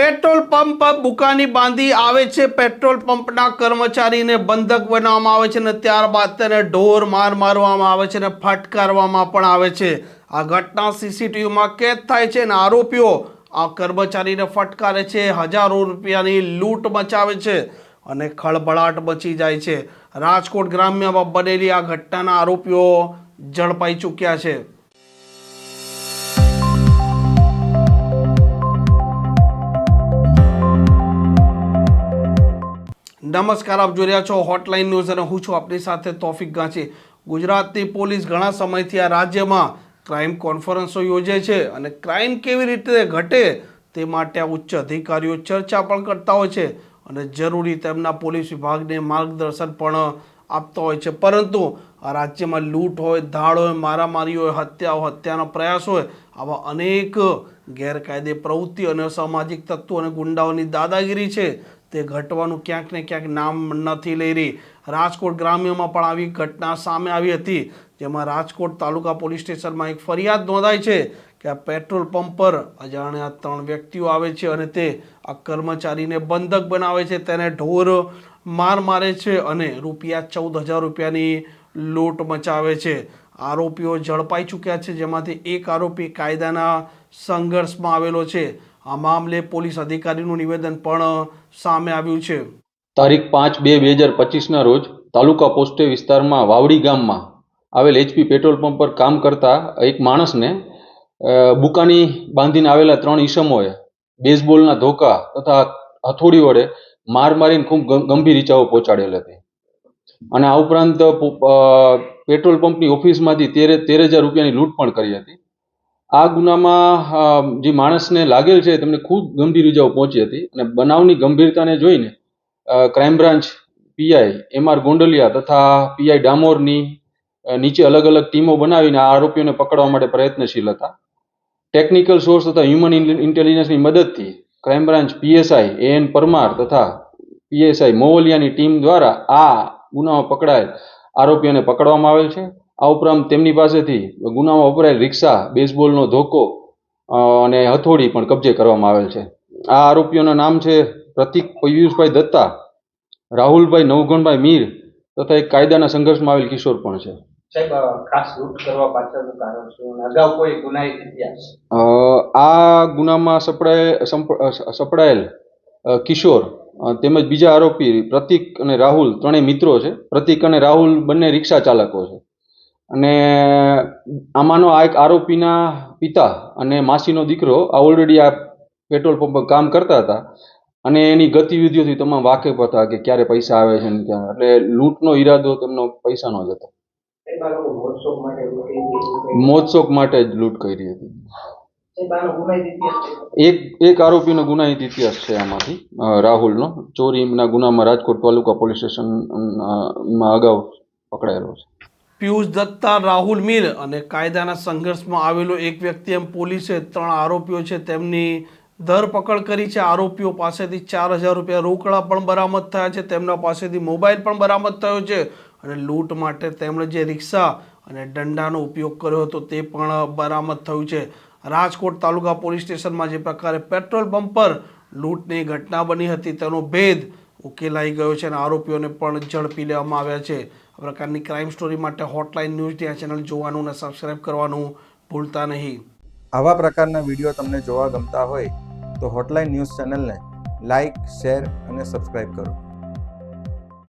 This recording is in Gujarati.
પેટ્રોલ પંપ બુકાની બાંધી આવે છે. પેટ્રોલ પંપના કર્મચારીને બંધક બનાવવામાં આવે છે અને ત્યારબાદ તેને ઢોર માર મારવામાં આવે છે અને ફટકારવામાં પણ આવે છે. આ ઘટના સીસીટીવીમાં કેદ થાય છે અને આરોપીઓ આ કર્મચારીને ફટકારે છે. હજારો રૂપિયાની લૂંટ મચાવે છે અને ખળભળાટ મચી જાય છે. રાજકોટ ગ્રામ્યમાં બનેલી આ ઘટનાના આરોપીઓ ઝડપાઈ ચૂક્યા છે. નમસ્કાર, આપ જોઈ રહ્યા છો હોટલાઇન ન્યૂઝ અને હું છું આપની સાથે તોફિક ગાંચી ગુજરાતની પોલીસ ઘણા સમયથી આ રાજ્યમાં ક્રાઇમ કોન્ફરન્સો યોજે છે અને ક્રાઇમ કેવી રીતે ઘટે તે માટે આ ઉચ્ચ અધિકારીઓ ચર્ચા પણ કરતા હોય છે અને જરૂરી તેમના પોલીસ વિભાગને માર્ગદર્શન પણ આપતા હોય છે. પરંતુ આ રાજ્યમાં લૂંટ હોય, ધાડ હોય, મારામારી હોય, હત્યા હોય, હત્યાનો પ્રયાસ હોય, આવા અનેક ગેરકાયદે પ્રવૃત્તિ અને સામાજિક તત્વો અને ગુંડાઓની દાદાગીરી છે તે ઘટવાનું ક્યાંક ને ક્યાંક નામ નથી લઈ રહી. રાજકોટ ગ્રામ્યમાં પણ આવી ઘટના સામે આવી હતી. જેમાં રાજકોટ તાલુકા પોલીસ સ્ટેશનમાં એક ફરિયાદ નોંધાઈ છે કે આ પેટ્રોલ પંપ પર અજાણ્યા ત્રણ વ્યક્તિઓ આવે છે અને તે આ કર્મચારીને બંધક બનાવે છે. તેને ઢોર માર મારે છે અને રૂપિયા ચૌદ હજાર રૂપિયાની લૂંટ મચાવે છે. આરોપીઓ ઝડપાઈ ચૂક્યા છે, જેમાંથી એક આરોપી કાયદાના સંઘર્ષમાં આવેલો છે. આ મામલે પોલીસ અધિકારીનું નિવેદન પણ સામે આવ્યું છે. તારીખ પાંચ બે બે હજાર પચીસના રોજ તાલુકા પોસ્ટે વિસ્તારમાં વાવડી ગામમાં આવેલ એચપી પેટ્રોલ પંપ પર કામ કરતા એક માણસને બુકાની બાંધીને આવેલા ત્રણ ઈસમોએ બેઝબોલના ધોકા તથા હથોડી વડે માર મારીને ખૂબ ગંભીર ઈજાઓ પહોંચાડેલ હતી. અને આ ઉપરાંત પેટ્રોલ પંપની ઓફિસમાંથી તેર તેર હજાર રૂપિયાની લૂંટ પણ કરી હતી. આ ગુનામાં જે માણસને લાગેલ છે તેમને ખૂબ ગંભીર ઈજાઓ પહોંચી હતી અને બનાવની ગંભીરતાને જોઈને crime branch PI M R Gondaliya તથા પીઆઈ ડામોરની નીચે અલગ અલગ ટીમો બનાવીને આ આરોપીઓને પકડવા માટે પ્રયત્નશીલ હતા. ટેકનિકલ સોર્સ તથા હ્યુમન ઇન્ટેલિજન્સની મદદથી crime branch PSI A N Parmar તથા પીએસઆઈ મોવલિયાની ટીમ દ્વારા આ ગુનામાં પકડાયેલ આરોપીઓને પકડવામાં આવેલ છે. આ ઉપરાંત તેમની પાસેથી ગુનામાં વપરાયેલ રિક્ષા બેઝબોલનો ધોકો અને હથોડી પણ કબજે કરવામાં આવેલ છે. આ આરોપીઓના નામ છે પ્રતિક પિયુષભાઈ દત્તા રાહુલભાઈ નવગણભાઈ મીર તથા એક કાયદાના સંઘર્ષમાં આવેલ કિશોર પણ છે. આ ગુનામાં સપડાયેલ કિશોર તેમજ બીજા આરોપી પ્રતિક અને રાહુલ ત્રણેય મિત્રો છે. પ્રતિક અને રાહુલ બંને રિક્ષા ચાલકો છે. અને આમાંનો આ એક આરોપીના પિતા અને માસીનો દીકરો આ ઓલરેડી આ પેટ્રોલ પંપ પર કામ કરતા હતા. અને એની ગતિવિધિઓથી તમામ વાકેફ હતા કે ક્યારે પૈસા આવે છે ને ત્યાં એટલે લૂંટનો ઈરાદો તેમનો પૈસાનો જ હતો. મોજશોખ માટે જ લૂંટ કરી હતી. એક એક આરોપીનો ગુનાહિત ઇતિહાસ છે આમાંથી રાહુલનો. ચોરીના ગુનામાં રાજકોટ તાલુકા પોલીસ સ્ટેશનમાં અગાઉ પકડાયેલો છે. પિયુષ દત્તા, રાહુલ મીર અને કાયદાના સંઘર્ષમાં આવેલો એક વ્યક્તિ એમ પોલીસે ત્રણ આરોપીઓ છે. તેમની ધરપકડ કરી છે. આરોપીઓ પાસેથી ચાર હજાર રૂપિયા રોકડા પણ બરામદ થયા છે. તેમના પાસેથી મોબાઈલ પણ બરામદ થયો છે અને લૂંટ માટે તેમણે જે રિક્ષા અને દંડાનો ઉપયોગ કર્યો હતો તે પણ બરામદ થયું છે. રાજકોટ તાલુકા પોલીસ સ્ટેશનમાં જે પ્રકારે પેટ્રોલ પંપ પર લૂંટની ઘટના બની હતી તેનો ભેદ ઉકેલાઈ ગયો છે અને આરોપીઓને પણ ઝડપી લેવામાં આવ્યા છે. પ્રકારની ક્રાઇમ સ્ટોરી માટે હોટલાઇન ન્યૂઝની આ ચેનલ જોવાનું અને સબસ્ક્રાઇબ કરવાનું ભૂલતા નહીં. આવા પ્રકારના વીડિયો તમને જોવા ગમતા હોય તો હોટલાઇન ન્યૂઝ ચેનલને લાઇક શેર અને સબસ્ક્રાઇબ કરો.